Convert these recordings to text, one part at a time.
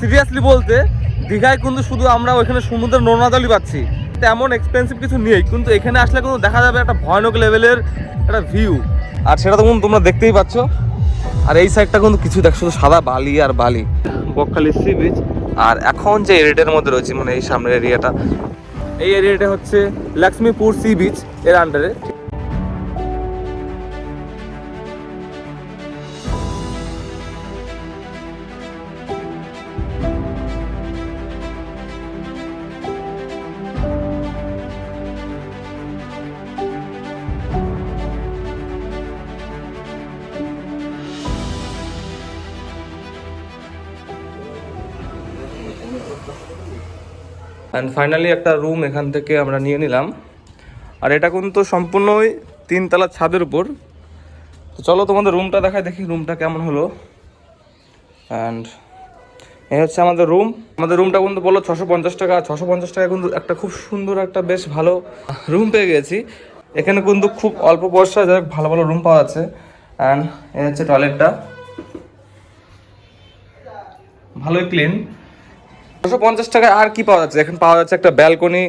Seriously বলতে দীঘায় কিন্তু শুধু আমরা ওইখানে সমুদ্রের নোনাদলি পাচ্ছি। তেমন এক্সপেন্সিভ কিছু নেই কিন্তু এখানে আসলে কিন্তু দেখা যাবে একটা ভয়ানক লেভেলের একটা ভিউ আর সেটা তো কিন্তু তোমরা দেখতেই পাচ্ছ। আর এই সাইডটা কিন্তু কিছু দেখ শুধু সাদা বালি আর বালি। বকখালি সি বিচ আর এখন যে এরিয়াটার মধ্যে রয়েছে মানে এই সামনের এরিয়াটা এই এরিয়াটা হচ্ছে লক্ষ্মীপুর সি বিচ এর আন্ডারে অ্যান্ড ফাইনালি একটা রুম এখান থেকে আমরা নিয়ে নিলাম। আর এটা কিন্তু সম্পূর্ণই তিনতলা ছাদের উপর। তো চলো তোমাদের রুমটা দেখায় দেখি রুমটা কেমন হলো। অ্যান্ড এই হচ্ছে আমাদের রুম আমাদের রুমটা কিন্তু বলল ছশো পঞ্চাশ টাকা। ছশো পঞ্চাশ টাকা কিন্তু একটা খুব সুন্দর, একটা বেশ ভালো রুম পেয়ে গেছি। এখানে কিন্তু খুব অল্প পয়সা, যাই ভালো ভালো রুম পাওয়া যাচ্ছে। অ্যান্ড এই হচ্ছে টয়লেটটা ভালোই ক্লিন ছশো পঞ্চাশ টাকায় আর কি পাওয়া যাচ্ছে? এখানে পাওয়া যাচ্ছে একটা ব্যালকনি,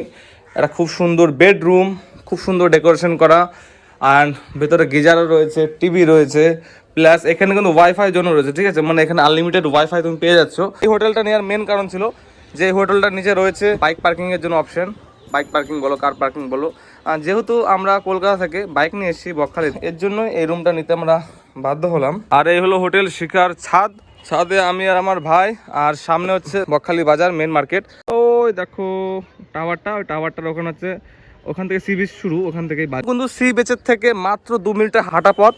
একটা খুব সুন্দর বেডরুম, খুব সুন্দর ডেকোরেশন করা। আর ভেতরে গিজারও রয়েছে টিভি রয়েছে প্লাস এখানে কিন্তু ওয়াইফাই জন্য রয়েছে, ঠিক আছে? মানে এখানে আনলিমিটেড ওয়াইফাই তুমি পেয়ে যাচ্ছ। এই হোটেলটা নেওয়ার মেন কারণ ছিল যে হোটেলটার নিচে রয়েছে বাইক পার্কিংয়ের জন্য অপশন বাইক পার্কিং বলো কার পার্কিং বলো। যেহেতু আমরা কলকাতা থেকে বাইক নিয়ে এসেছি বকখালি এর জন্য এই রুমটা নিতে আমরা বাধ্য হলাম। আর এই হলো হোটেল শিকার ছাদ। ছাদে আমি আর আমার ভাই, আর সামনে হচ্ছে বকখালি বাজার মেন মার্কেট ওই দেখো টাওয়ারটা ওই টাওয়ারটার ওখানে হচ্ছে, ওখান থেকে সি বিচ শুরু, ওখান থেকেই কিন্তু সি বিচের থেকে মাত্র দু মিনিটের হাঁটা পথ।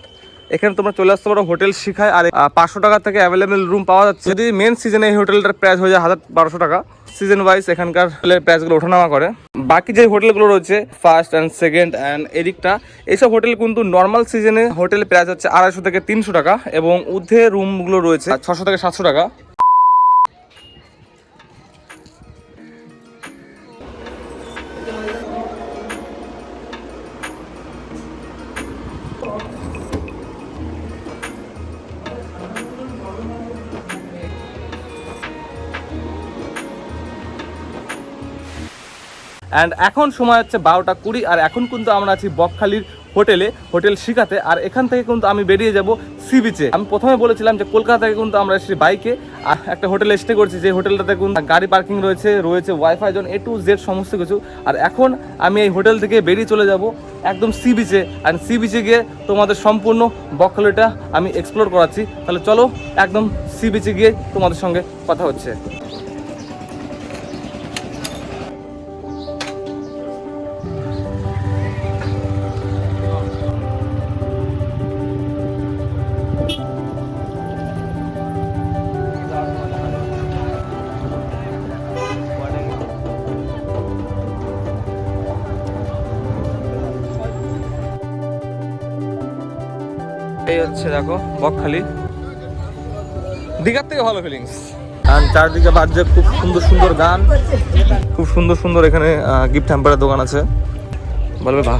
এখানে তোমরা চলে আসতে পারো হোটেল শিখায়, আর পাঁচশো টাকা থেকে অ্যাভেলেবেল রুম পাওয়া যাচ্ছে। যদি মেন সিজনে এই হোটেলটার প্রাইস হয়ে যায় হাজার বারোশো টাকা সিজন ওয়াইজ এখানকার প্রাইসগুলো ওঠানামা করে। বাকি যে হোটেলগুলো রয়েছে ফার্স্ট অ্যান্ড সেকেন্ড অ্যান্ড এদিকটা, এইসব হোটেল কিন্তু নর্মাল সিজনে হোটেলের প্রাইস হচ্ছে আড়াইশো থেকে তিনশো টাকা, এবং ঊর্ধ্বে রুমগুলো রয়েছে, ছশো থেকে সাতশো টাকা। অ্যান্ড এখন সময় হচ্ছে বারোটা কুড়ি, আর এখন কিন্তু আমরা আছি বকখালির হোটেলে, হোটেল শিখাতে আর এখান থেকে কিন্তু আমি বেরিয়ে যাব সি বিচে। আমি প্রথমে বলেছিলাম যে কলকাতা থেকে কিন্তু আমরা এসেছি বাইকে, আর একটা হোটেলে স্টে করছি, যে হোটেলটাতে কিন্তু গাড়ি পার্কিং রয়েছে রয়েছে ওয়াইফাই জন এ টু জেড সমস্ত কিছু। আর এখন আমি এই হোটেল থেকে বেরিয়ে চলে যাব একদম সি বিচে। আর সি বিচে গিয়ে তোমাদের সম্পূর্ণ বকখালিটা আমি এক্সপ্লোর করাচ্ছি। তাহলে চলো একদম সি বিচে গিয়ে তোমাদের সঙ্গে কথা হচ্ছে। হচ্ছে দেখো বকখালি। দীঘার থেকে ভালো ফিলিংস আর চারদিকে বাজছে খুব সুন্দর সুন্দর গান। খুব সুন্দর সুন্দর এখানে গিফট হ্যাম্পারের দোকান আছে। বলবে ভা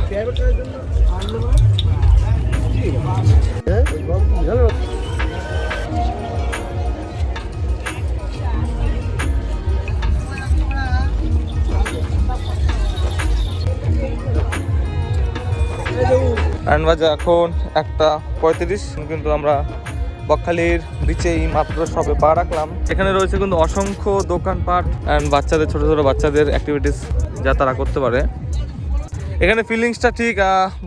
অ্যান্ড বাজে এখন একটা পঁয়ত্রিশ, কিন্তু আমরা বকখালির বিচেই মাত্র সবে পা রাখলাম। এখানে রয়েছে কিন্তু অসংখ্য দোকানপাট অ্যান্ড বাচ্চাদের, ছোট ছোট বাচ্চাদের অ্যাক্টিভিটিস যা তারা করতে পারে। এখানে ফিলিংসটা ঠিক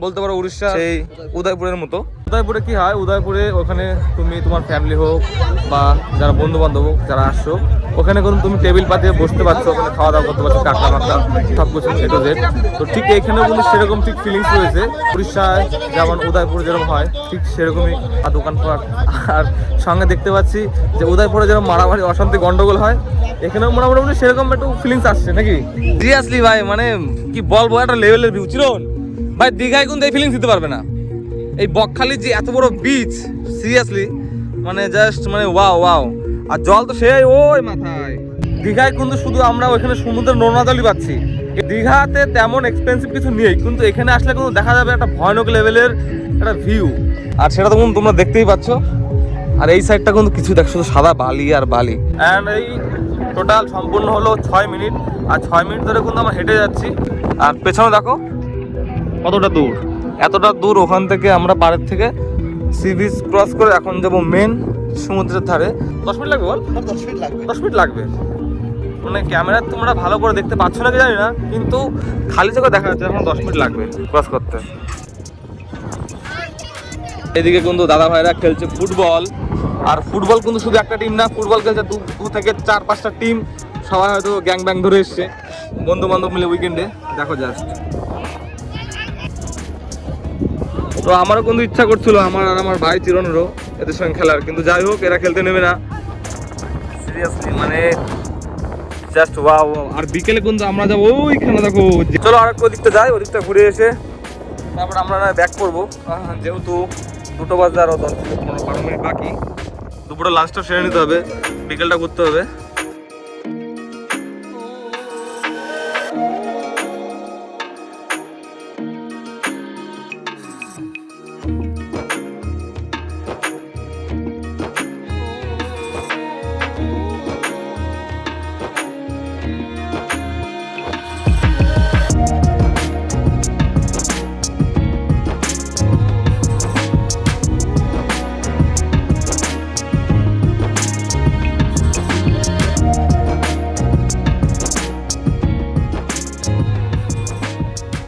বলতে পারো উড়িষ্যা এই উদয়পুরের মতো। উদয়পুরে কি হয়? উদয়পুরে ওখানে তুমি তোমার ফ্যামিলি হোক বা যারা বন্ধু বান্ধব হোক, যারা আসছো, ওখানে কোনো তুমি টেবিল পাতিয়ে বসতে পারছ, ওখানে খাওয়া দাওয়া করতে পারছ কাঁকড়া মাকড়া সব কিছু এ টু তো ঠিক এখানেও কিন্তু সেরকম ঠিক ফিলিংস রয়েছে। উড়িষ্যায় যেমন উদয়পুর যেরকম হয়, ঠিক সেরকমই আর দোকানপাট। আর সঙ্গে দেখতে পাচ্ছি যে উদয়পুরে যেরকম মারামারি, অশান্তি, গন্ডগোল হয়, এখানেও মোটামুটি সেরকম একটু ফিলিংস আসছে, নাকি? সিরিয়াসলি ভাই মানে কি বলব, একটা লেভেলের ভিউ চিরন। ভাই, দীঘায় কিন্তু এই ফিলিংস দিতে পারবে না। এই বকখালির যে এত বড় বিচ সিরিয়াসলি মানে জাস্ট মানে ওয়াও ওয়াও আর জল তো সেই ওই মাথায়। দীঘায় কিন্তু শুধু আমরা ওইখানে সমুদ্রের নোনাদলি পাচ্ছি। দীঘাতে তেমন এক্সপেন্সিভ কিছু নেই, কিন্তু এখানে আসলে কিন্তু দেখা যাবে একটা ভয়ানক লেভেলের একটা ভিউ আর সেটা তো তোমরা দেখতেই পাচ্ছ। আর এই সাইডটা কিন্তু কিছু দেখ, শুধু সাদা বালি আর বালি। অ্যান্ড এই টোটাল সম্পূর্ণ হলো ছয় মিনিট আর ছয় মিনিট ধরে কিন্তু আমরা হেঁটে যাচ্ছি। আর পেছনে দেখো, কতটা দূর। এতটা দূর ওখান থেকে আমরা পাড়ের থেকে সি বিচ ক্রস করে এখন যাব মেন সমুদ্রের ধারে। দশ মিনিট লাগবে বল? দশ মিনিট লাগবে। দশ মিনিট লাগবে। মানে ক্যামেরা তোমরা ভালো করে দেখতে পাচ্ছ নাকি জানি না কিন্তু খালি চোখে দেখা যাচ্ছে এখন দশ মিনিট লাগবে ক্রস করতে। এদিকে কিন্তু দাদা ভাইরা খেলছে ফুটবল আর ফুটবল কিন্তু শুধু একটা টিম না ফুটবল খেলছে দু দু থেকে চার পাঁচটা টিম সবাই হয়তো গ্যাং ব্যাং ধরে এসছে। বন্ধু বান্ধব মিলে উইকেন্ডে দেখো জাস্ট তো আমারও কিন্তু ইচ্ছা করছিল, আমার আর আমার ভাই চিরনেরও এদের সঙ্গে খেলার। কিন্তু যাই হোক, এরা খেলতে নেবে না। সিরিয়াসলি মানে জাস্ট ওয়াও আর বিকেলে কিন্তু আমরা যাব ওইখানে, দেখো চলো আর একটু দিকটা যাই, ওদিকটা ঘুরে এসে তারপর আমরা ব্যাক করব। যেহেতু দুটো বাজে আরও দশ পনেরো বারো মিনিট বাকি। দুপুরে লাঞ্চটা সেরে নিতে হবে, বিকেলটা ঘুরতে হবে।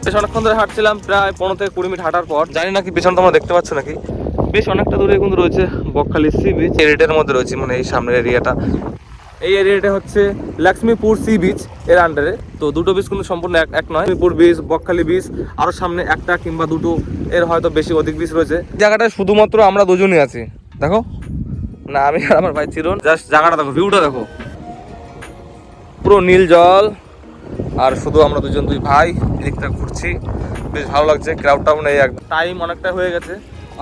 বেশ অনেকক্ষণ ধরে হাঁটছিলাম, প্রায় পনেরো থেকে কুড়ি মিনিট হাঁটার পর। জানি না কি, পেছনে তোমরা দেখতে পাচ্ছ নাকি? বেশ অনেকটা দূরে কিন্তু রয়েছে বকখালি সি বিচ। এরিয়াটার মধ্যে রয়েছে মানে এই সামনের এরিয়াটা। এই এরিয়াটা হচ্ছে লক্ষ্মীপুর সি বিচ এর আন্ডারে তো দুটো বিচ কিন্তু সম্পূর্ণ এক এক নয়। লক্ষ্মীপুর বিচ, বকখালি বিচ আরও সামনে একটা কিংবা দুটো, এর হয়তো বেশি অধিক বিচ রয়েছে। জায়গাটায় শুধুমাত্র আমরা দুজনই আছি। দেখো। না, আমি আর আমার ভাই চিরন। জাস্ট জায়গাটা দেখো ভিউটা দেখো। পুরো নীল জল। আর শুধু আমরা দুজন দুই ভাই, এদিকটা ঘুরছি। বেশ ভালো লাগছে ক্রাউডটাও নেই একদম। টাইম অনেকটা হয়ে গেছে,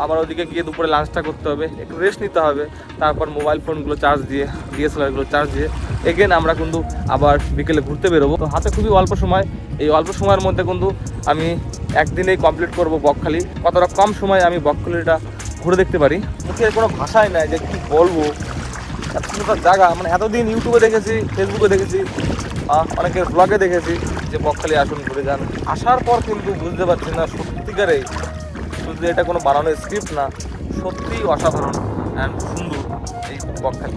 আবার ওদিকে গিয়ে দুপুরে লাঞ্চটা করতে হবে, একটু রেস্ট নিতে হবে। তারপর মোবাইল ফোনগুলো চার্জ দিয়ে ডিএসএলআরগুলো চার্জ দিয়ে এগেন আমরা কিন্তু আবার বিকেলে ঘুরতে বেরোবো। তো হাতে খুবই অল্প সময়, এই অল্প সময়ের মধ্যে কিন্তু আমি একদিনেই কমপ্লিট করব বকখালি। কতটা কম সময়ে আমি বকখালিটা ঘুরে দেখতে পারি? মুখে কোনো ভাষাই নাই যে কী বলব। এত সুন্দর জায়গা মানে এতদিন ইউটিউবে দেখেছি ফেসবুকে দেখেছি অনেকের ব্লগে দেখেছি যে বকখালি আসুন ঘুরে যান। আসার পর কিন্তু বুঝতে পারছি না সত্যিকারে শুধু এটা কোনো বানানো স্ক্রিপ্ট না সত্যিই অসাধারণ অ্যান্ড সুন্দর এই বকখালি।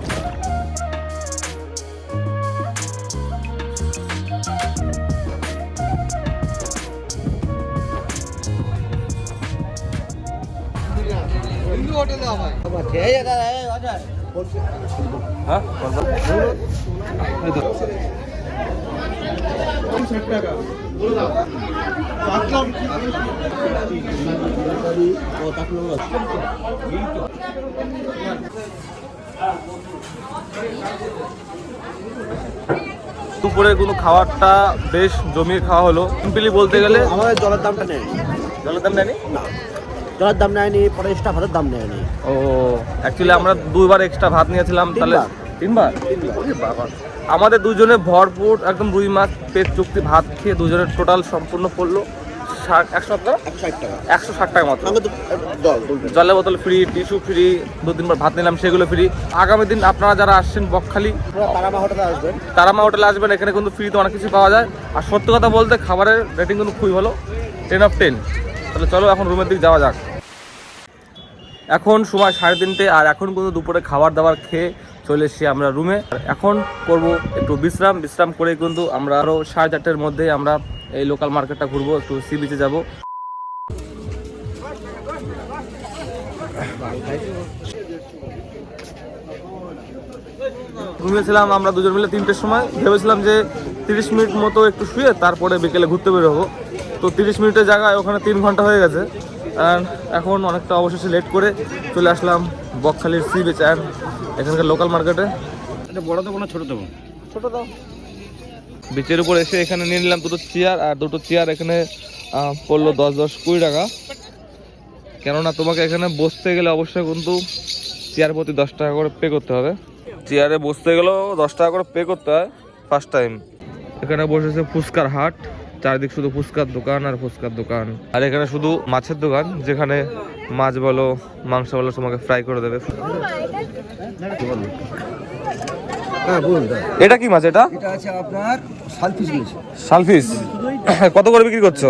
হ্যাঁ? দুপুরে কোনো খাবারটা বেশ জমিয়ে খাওয়া হলো। সিম্পলি বলতে গেলে আমাদের জলের দামটা নেয়নি। জলের দাম নেয়নি? না। জলের দাম নেয়নি পরে এক্সট্রা ভাতের দাম নেয়নি। ও অ্যাকচুয়ালি আমরা দুইবার এক্সট্রা ভাত নিয়েছিলাম তাহলে তিনবার। ওরে বাবা। আমাদের দুজনে ভরপুর একদম রুই মাছ পেট চুক্তি ভাত খেয়ে দুজনের টোটাল সম্পূর্ণ পড়ল ষাট একশো টাকা। একশো ষাট টাকা মতো জলের বোতল ফ্রি টিস্যু ফ্রি দু তিনবার ভাত নিলাম সেগুলো ফ্রি আগামী দিন আপনারা যারা আসছেন বকখালি তারামা হোটেলে আসবেন। তারামা হোটেলে আসবেন এখানে কিন্তু ফ্রিতে অনেক কিছু পাওয়া যায়। আর সত্যি কথা বলতে খাবারের রেটিং কিন্তু খুবই ভালো। টেন অফ টেন তাহলে চলো এখন রুমের দিকে যাওয়া যাক। এখন সময় সাড়ে তিনটে আর এখন কিন্তু দুপুরে খাবার দাবার খেয়ে চলে এসেছি আমরা রুমে এখন করব একটু বিশ্রাম। বিশ্রাম করে কিন্তু আমরা আরও সাড়ে চারটের মধ্যে আমরা এই লোকাল মার্কেটটা ঘুরবো, একটু সি বিচে যাব। ঘুমিয়েছিলাম আমরা দুজন মিলে তিনটের সময়। ভেবেছিলাম যে তিরিশ মিনিট মতো একটু শুয়ে তারপরে বিকেলে ঘুরতে বেরোবো তো তিরিশ মিনিটের জায়গায় ওখানে তিন ঘণ্টা হয়ে গেছে। অ্যান্ড এখন অনেকটা অবশেষে লেট করে চলে আসলাম বকখালির সি বিচ অ্যান্ড এখানকার লোকাল মার্কেটে এটা বড় দেবো না ছোট দেবো? ছোট দাও। বিচের উপর এসে এখানে নিয়ে নিলাম দুটো চেয়ার আর দুটো চেয়ার এখানে পড়ল দশ দশ কুড়ি টাকা। কেননা তোমাকে এখানে বসতে গেলে অবশ্যই কিন্তু চেয়ার প্রতি দশ টাকা করে পে করতে হবে। চেয়ারে বসতে গেলেও দশ টাকা করে পে করতে হয় ফার্স্ট টাইম এখানে বসেছে ফুচকার হাট। চারিদিক শুধু ফুচকার দোকান আর ফুচকার দোকান। আর এখানে শুধু মাছের দোকান যেখানে মাছ বলো মাংস বলো তোমাকে ফ্রাই করে দেবে। হ্যাঁ এটা কি মাছ এটা? এটা আছে আপনার রয়েছে কত করে বিক্রি করছ?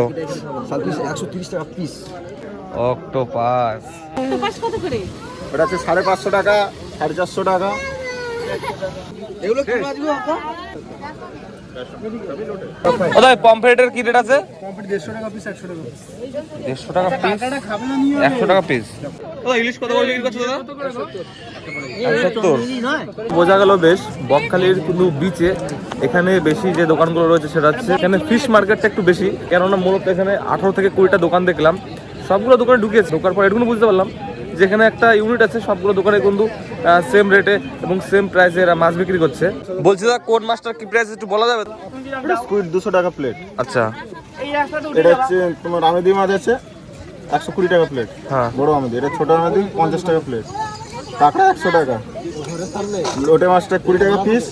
একশো তিরিশ টাকা পিস অক্টোপাস। ওটা আছে সাড়ে পাঁচশো টাকা সাড়ে চারশো টাকা। এগুলো কি মাছ গো কোথায়? পমফ্রেটের রেট আছে? একশো টাকা পিস বোঝা গেল বেশ, বকখালির কিন্তু বিচে এখানে বেশি যে দোকানগুলো রয়েছে সেটা হচ্ছে এখানে ফিশ মার্কেটটা একটু বেশি, কেননা মূলত এখানে আঠারো থেকে কুড়িটা দোকান দেখলাম। সবগুলো দোকানে ঢুকিয়েছে ঢোকার পর এটুকু বুঝতে পারলাম যেখানে একটা ইউনিট আছে, সবগুলো দোকানে কিন্তু সেম রেটে এবং সেম প্রাইসে এরা মাছ বিক্রি করছে। বলছি দাদা কোন মাছটার কি প্রাইস একটু বলা যাবে? স্কুইড দুশো টাকা প্লেট আচ্ছা। এটা হচ্ছে তোমার আমেদি মাছ আছে একশো কুড়ি টাকা প্লেট হ্যাঁ। বড় আমেদি। এটা ছোট আমেদি পঞ্চাশ টাকা প্লেট কাঁকড়া একশো টাকা। লোটে মাছটা কুড়ি টাকা পিস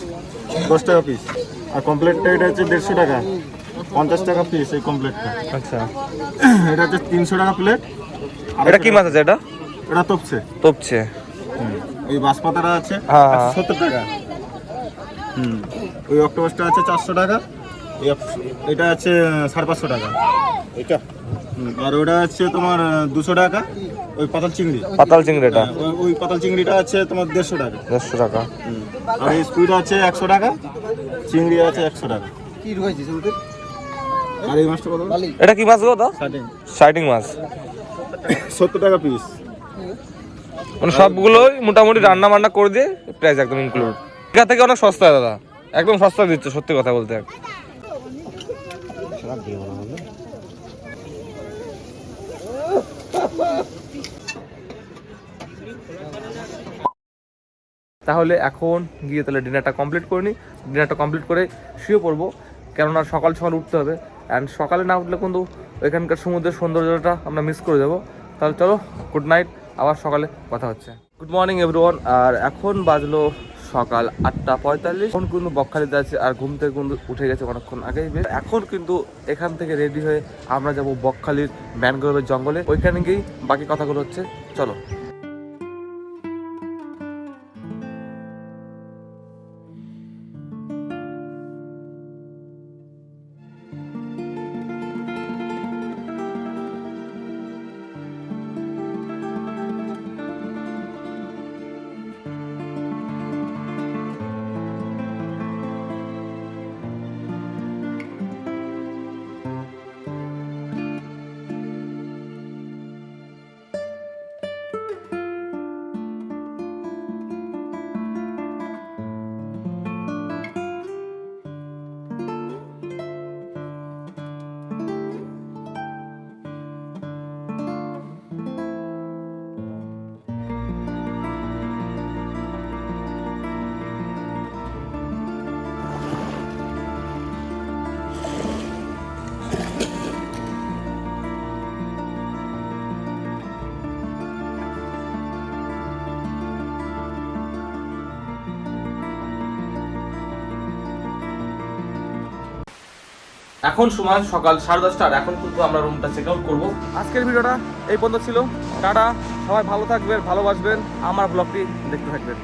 দশ টাকা পিস আর কমপ্লেটটা এটা হচ্ছে দেড়শো টাকা। পঞ্চাশ টাকা পিস এই কমপ্লেটটা আচ্ছা। এটা হচ্ছে তিনশো টাকা প্লেট এটা কি মাছ আছে এটা? এটা তপছে। তপছে। এই বাঁশপাতাটা আছে হ্যাঁ, হ্যাঁ। সত্তর টাকা। হুম ওই অক্টোপাসটা আছে চারশো টাকা এটা আছে সাড়ে পাঁচশো টাকা। এটা? আর ওটা আছে তোমার দুশো টাকা ওই পাতাল চিংড়ি। পাতাল চিংড়িটা? হ্যাঁ, ওই- ওই পাতাল চিংড়িটা আছে তোমার দেড়শো টাকা। দেড়শো টাকা। আর এই স্কুইড আছে একশো টাকা চিংড়ি আছে একশো টাকা। কি রয়েছে আর এই মাছটা কত? এটা কি মাছ গো দা শাইটিং মাছ। সত্তর টাকা পিস মানে সবগুলোই মোটামুটি রান্না বান্না করে দিয়ে প্রাইস একদম ইনক্লুড এখান থেকে অনেক সস্তা দাদা। একদম সস্তা দিচ্ছে, সত্যি কথা বলতে। তাহলে এখন গিয়ে তাহলে ডিনারটা কমপ্লিট করে নিই ডিনারটা কমপ্লিট করে শুয়ে পড়ব। কেননা সকাল সকাল উঠতে হবে। অ্যান্ড সকালে না উঠলে কিন্তু এখানকার সমুদ্রের সৌন্দর্যটা আমরা মিস করে যাব। তাহলে চলো গুড নাইট আবার সকালে কথা হচ্ছে। গুড মর্নিং এভরিওয়ান আর এখন বাজলো সকাল আটটা পঁয়তাল্লিশ। এখন কিন্তু বকখালিতে আছে আর ঘুম থেকে কিন্তু উঠে গেছে অনেকক্ষণ আগেই। এখন কিন্তু এখান থেকে রেডি হয়ে আমরা যাব বকখালির ম্যানগ্রোভের জঙ্গলে। ওইখানে গিয়েই বাকি কথাগুলো হচ্ছে। চলো। এখন সময় সকাল সাড়ে দশটার এখন কিন্তু আমরা রুমটা চেক আউট করব। আজকের ভিডিওটা এই পর্যন্ত ছিল। টাটা, সবাই ভালো থাকবেন, ভালোবাসবেন। আমার ব্লগটি দেখতে থাকবেন।